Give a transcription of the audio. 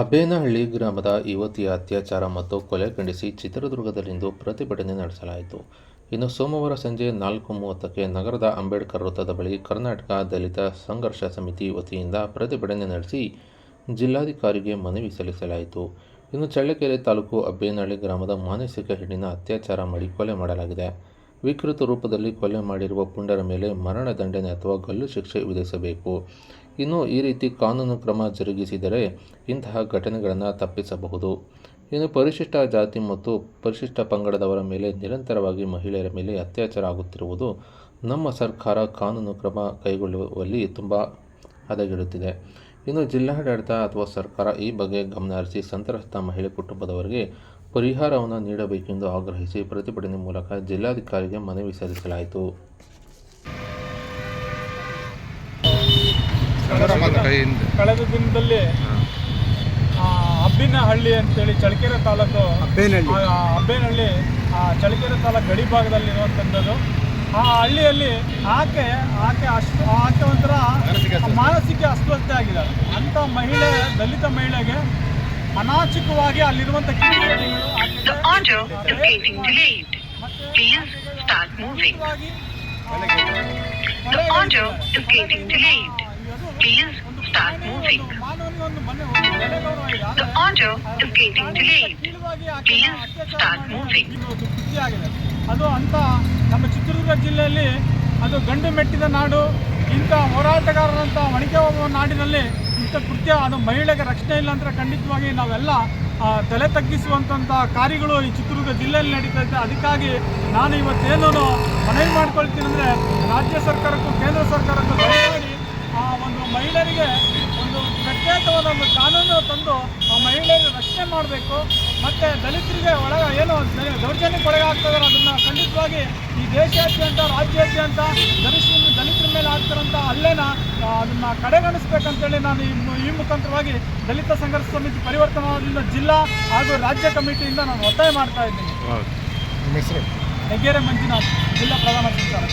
ಅಬ್ಬೇನಹಳ್ಳಿ ಗ್ರಾಮದ ಯುವತಿಯ ಅತ್ಯಾಚಾರ ಮತ್ತು ಕೊಲೆ ಖಂಡಿಸಿ ಚಿತ್ರದುರ್ಗದಲ್ಲಿಂದು ಪ್ರತಿಭಟನೆ ನಡೆಸಲಾಯಿತು. ಇನ್ನು ಸೋಮವಾರ ಸಂಜೆ ನಾಲ್ಕು ಮೂವತ್ತಕ್ಕೆ ನಗರದ ಅಂಬೇಡ್ಕರ್ ವೃತ್ತದ ಬಳಿ ಕರ್ನಾಟಕ ದಲಿತ ಸಂಘರ್ಷ ಸಮಿತಿ ವತಿಯಿಂದ ಪ್ರತಿಭಟನೆ ನಡೆಸಿ ಜಿಲ್ಲಾಧಿಕಾರಿಗೆ ಮನವಿ ಸಲ್ಲಿಸಲಾಯಿತು. ಇನ್ನು ಚಳ್ಳಕೆರೆ ತಾಲೂಕು ಅಬ್ಬೇನಹಳ್ಳಿ ಗ್ರಾಮದ ಮಾನಸಿಕ ಹೆಣ್ಣಿನ ಅತ್ಯಾಚಾರ ಮಾಡಿ ಕೊಲೆ ಮಾಡಲಾಗಿದೆ. ವಿಕೃತ ರೂಪದಲ್ಲಿ ಕೊಲೆ ಮಾಡಿರುವ ಪುಂಡರ ಮೇಲೆ ಮರಣ ದಂಡನೆ ಅಥವಾ ಗಲ್ಲು ಶಿಕ್ಷೆ ವಿಧಿಸಬೇಕು. ಇನ್ನು ಈ ರೀತಿ ಕಾನೂನು ಕ್ರಮ ಜರುಗಿಸಿದರೆ ಇಂತಹ ಘಟನೆಗಳನ್ನು ತಪ್ಪಿಸಬಹುದು. ಇನ್ನು ಪರಿಶಿಷ್ಟ ಜಾತಿ ಮತ್ತು ಪರಿಶಿಷ್ಟ ಪಂಗಡದವರ ಮೇಲೆ ನಿರಂತರವಾಗಿ ಮಹಿಳೆಯರ ಮೇಲೆ ಅತ್ಯಾಚಾರ ಆಗುತ್ತಿರುವುದು ನಮ್ಮ ಸರ್ಕಾರ ಕಾನೂನು ಕ್ರಮ ಕೈಗೊಳ್ಳುವಲ್ಲಿ ತುಂಬ ಹದಗೆಡುತ್ತಿದೆ. ಇನ್ನು ಜಿಲ್ಲಾಡಳಿತ ಅಥವಾ ಸರ್ಕಾರ ಈ ಬಗ್ಗೆ ಗಮನ ಹರಿಸಿ ಸಂತ್ರಸ್ತ ಮಹಿಳೆ ಕುಟುಂಬದವರಿಗೆ ಪರಿಹಾರವನ್ನು ನೀಡಬೇಕೆಂದು ಆಗ್ರಹಿಸಿ ಪ್ರತಿಭಟನೆ ಮೂಲಕ ಜಿಲ್ಲಾಧಿಕಾರಿಗೆ ಮನವಿ ಸಲ್ಲಿಸಲಾಯಿತು. ಕಳೆದ ದಿನದಲ್ಲಿ ಅಬ್ಬಿನಹಳ್ಳಿ ಅಂತೇಳಿ ಚಳ್ಳಕೆರೆ ತಾಲೂಕು ಅಬ್ಬೇನಹಳ್ಳಿ. ಆ, ಅಬ್ಬೇನಹಳ್ಳಿ ಆ, ಚಳ್ಳಕೆರೆ ತಾಲೂಕು ಗಡಿ ಭಾಗದಲ್ಲಿ ಇರುವಂತದ್ದು ಆ ಹಳ್ಳಿಯಲ್ಲಿ ಆಕೆ ಆಕೆ ಅಷ್ಟು ಆಕೆ ಒಂಥರ ಮಾನಸಿಕ ಅಸ್ವಸ್ಥೆ. ಆಗಿದ್ದಾರೆ ಅಂಥ ಮಹಿಳೆ ದಲಿತ ಮಹಿಳೆಗೆ ಅನಾಚಿಕವಾಗಿ ಅಲ್ಲಿರುವಂಥ ಕಿಡಿಗೇಡಿಗಳು Please start moving. The order is getting delayed. Please start moving. ಅದು ಅಂತ ನಮ್ಮ ಚಿತ್ರದುರ್ಗ ಜಿಲ್ಲೆಯಲ್ಲಿ ಅದು ಗಂಡು ಮೆಟ್ಟಿದ ನಾಡು ಇಂಥ ಹೋರಾಟಗಾರರಂಥ ಒಣಕೆ ನಾಡಿನಲ್ಲಿ ಇಂಥ ಕೃತ್ಯ ಅದು ಮಹಿಳೆಗೆ ರಕ್ಷಣೆ ಇಲ್ಲ ಅಂತ ಖಂಡಿತವಾಗಿ ನಾವೆಲ್ಲ ತಲೆ ತಗ್ಗಿಸುವಂಥ ಕಾರ್ಯಗಳು ಈ ಚಿತ್ರದುರ್ಗ ಜಿಲ್ಲೆಯಲ್ಲಿ ನಡೀತಾ ಇದೆ ಅದಕ್ಕಾಗಿ ನಾನು ಇವತ್ತೇನೋ ಮನವಿ ಮಾಡ್ಕೊಳ್ತೀನಿ ಅಂದರೆ ರಾಜ್ಯ ಸರ್ಕಾರಕ್ಕೂ ಕೇಂದ್ರ ಸರ್ಕಾರಕ್ಕೂ ಒಂದು ಮಹಿಳೆಯರಿಗೆ ಒಂದು ಪ್ರತ್ಯೇಕವಾದ ಒಂದು ಕಾನೂನು ತಂದು ಆ ಮಹಿಳೆಯರಿಗೆ ರಕ್ಷಣೆ ಮಾಡಬೇಕು. ಮತ್ತು ದಲಿತರಿಗೆ ಒಳಗ ಏನು ದೌರ್ಜನ್ಯಕ್ಕೆ ಒಳಗಾಗ್ತದೆ ಅದನ್ನು ಖಂಡಿತವಾಗಿ ಈ ದೇಶಾದ್ಯಂತ ರಾಜ್ಯಾದ್ಯಂತ ದಲಿತ ದಲಿತರ ಮೇಲೆ ಆಗ್ತಿರೋಂಥ ಹಲ್ಲೆನ ಅದನ್ನು ಕಡೆಗಣಿಸ್ಬೇಕಂತೇಳಿ ನಾನು ಈ ಈ ಮುಖಾಂತರವಾಗಿ ದಲಿತ ಸಂಘರ್ಷ ಸಮಿತಿ ಪರಿವರ್ತನಾ ಜಿಲ್ಲಾ ಹಾಗೂ ರಾಜ್ಯ ಕಮಿಟಿಯಿಂದ ನಾನು ಒತ್ತಾಯ ಮಾಡ್ತಾ ಇದ್ದೀನಿ. ಹೆಗ್ಗೆರೆ ಮಂಜುನಾಥ್ ಜಿಲ್ಲಾ ಪ್ರಧಾನ ಸಂಚಾಲಕ.